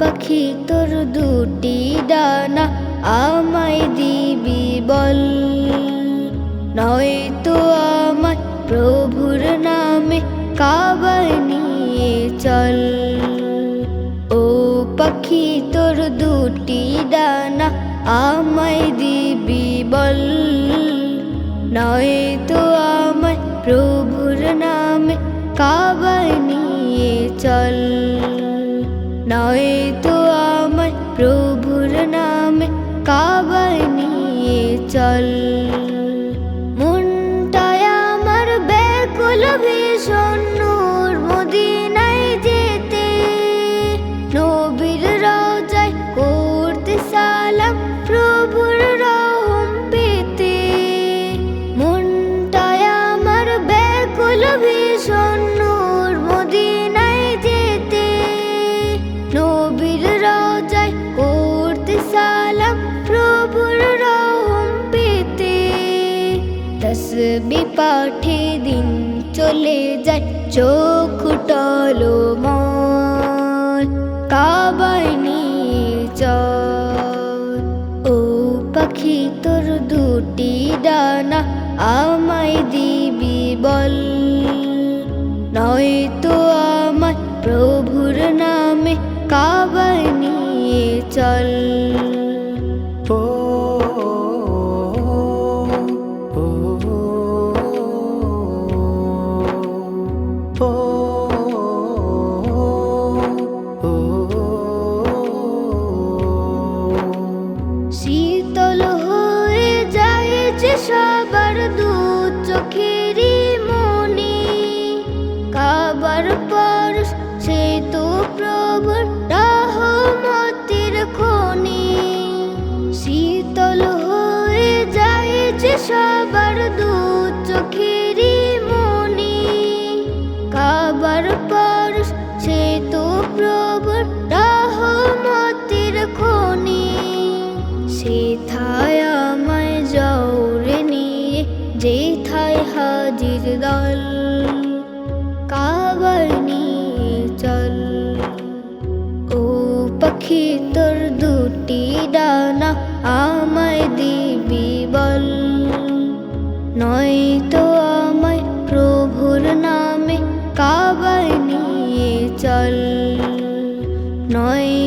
পাখি তোর দুটি ডানা আমায় দিবি বল। নয়তো আমায় প্রভুর নামে কাবায় নিয়ে চল। ও পাখি তোর দুটি ডানা আমায় দিবি বল। নয়তো আমায় প্রভুর নামে কাবায় কাবায় নিয়ে চল। আমার ব্যাকুল ভীষণ যেতে। প্রভুর পেতে। আমার ব্যাকুল ভীষণ তসবি পাঠে দিন চলে যায় চোখ টলো মন। নিয়ে ও পাখি তোর দুটি ডানা আমায় দিবি বল। নয়তো আমায় প্রভুর নামে কাবায় শীতল হয়ে যায় যে সবার দু চোখেরই মনি কাবার পর সে তো রহমতের খনি শীতল হয়ে যায় যে সবার দু যেথায় হাজির দল, কাবার নিয়ে চল ও পাখি তোর দুটি ডানা আমায় দিবি বল। নয় তো আমায় প্রভুর নামে কাবায় নিয়ে চল নয়